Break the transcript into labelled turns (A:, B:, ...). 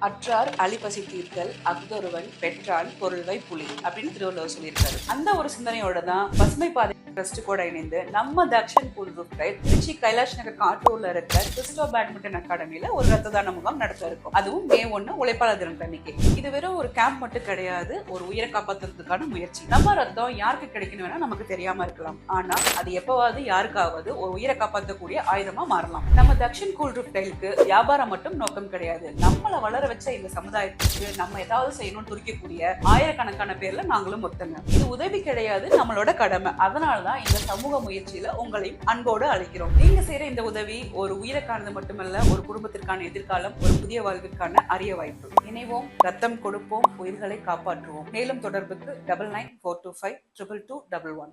A: அற்றார் அழிப்பசி தீர்த்தல் அஃதொருவன் பெற்றான் பொருள்வை புலி அப்படின்னு திருவள்ளுவர் சொல்லியிருக்காரு. அந்த ஒரு சிந்தனையோட தான் பசுமை பாதை ட்ரஸ்ட் கூட இணைந்து நம்ம Dakshan pool roof tile Trichy Kailash Nagar காட்டூர்ல இருக்க கிறிஸ்டோ பேட்மிண்டன் அகாடமியில ஒரு ரத்த தான முகாம் நடத்த இருக்கும். அதுவும் மே ஒன்று உழைப்பாளர் தினம் அன்னைக்கு. இது வெறும் ஒரு கேம்ப் மட்டும் கிடையாது ஒரு உயிரை காப்பாத்துறதுக்கான முயற்சி. நம்ம ரத்தம் யாருக்கு கிடைக்கணும்னா நமக்கு தெரியாம இருக்கலாம். ஆனா அது எப்பவாவது யாருக்காவது ஒரு உயிரை காப்பாற்றக்கூடிய ஆயுதமா மாறலாம். நம்ம தக்ஷன் கூல் ரூப்டைலுக்கு வியாபாரம் மட்டும் நோக்கம் கிடையாது. நம்மளை வளர வச்ச இந்த சமுதாயத்துக்கு நம்ம ஏதாவது செய்யணும்னு துடிக்கக்கூடிய ஆயிரக்கணக்கான பேர்ல நாங்களும் ஒத்தங்க இது உதவி கிடையாது நம்மளோட கடமை. அதனாலதான் இந்த சமூக முயற்சியில உங்களையும் அன்போடு அழைக்கிறோம். நீங்க செய்யற இந்த உதவி ஒரு உயிரைக்கானது மட்டுமல்ல ஒரு குடும்பத்திற்கான எதிர்காலம் ஒரு புதிய வாழ்விற்கான அரிய வாய்ப்பு. இணைவோம் ரத்தம் கொடுப்போம் உயிர்களை காப்பாற்றுவோம். மேலும் தொடர்புக்கு double nine four two five triple two double one